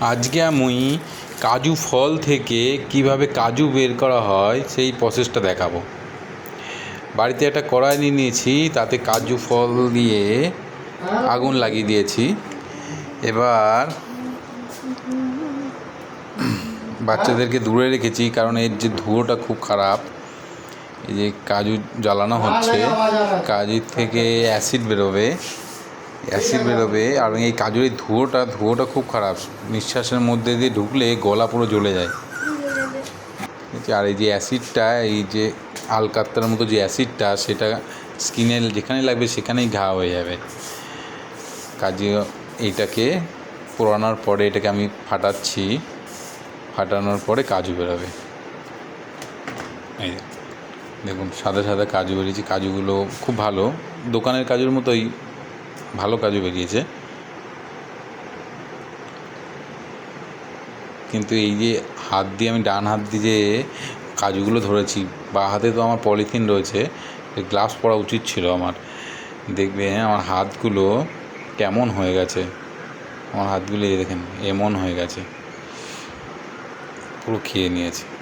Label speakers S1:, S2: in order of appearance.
S1: আজকে আমি কাজু ফল থেকে কীভাবে কাজু বের করা হয় সেই প্রসেসটা দেখাবো। বাড়িতে একটা কড়াই নিয়ে নিয়েছি তাতে কাজু ফল দিয়ে আগুন লাগিয়ে দিয়েছি। এবার বাচ্চাদেরকে দূরে রেখেছি কারণ এর যে ধুয়োটা খুব খারাপ এই যে কাজু জ্বালানো হচ্ছে কাজুর থেকে অ্যাসিড বেরোবে। অ্যাসিড বেরোবে আর এই কাজুর এই ধুয়োটা ধুয়োটা খুব খারাপ। নিঃশ্বাসের মধ্যে দিয়ে ঢুকলে গলা পুরো জ্বলে যায়? আর এই যে অ্যাসিডটা এই যে আলকাত্তার মতো যে অ্যাসিডটা সেটা স্কিনে যেখানে লাগবে সেখানেই ঘা হয়ে যাবে। কাজে এইটাকে পোড়ানোর পরে এটাকে আমি ফাটাচ্ছি। ফাটানোর পরে কাজু বেরোবে। এই দেখুন সাদা সাদা কাজু বেরিয়েছে। কাজুগুলো খুব ভালো। দোকানের কাজুর মতোই ভালো কাজু বেরিয়েছে। কিন্তু এই যে হাত দিয়ে আমি ডান হাত দিয়ে যে কাজগুলো ধরেছি, বা হাতে তো আমার পলিথিন রয়েছে গ্লাভস পরা উচিত ছিল আমার। দেখবে আমার হাতগুলো কেমন হয়ে গেছে। আমার হাতগুলো এই দেখেন, এমন হয়ে গেছে। পুরো খেয়ে নিয়েছে।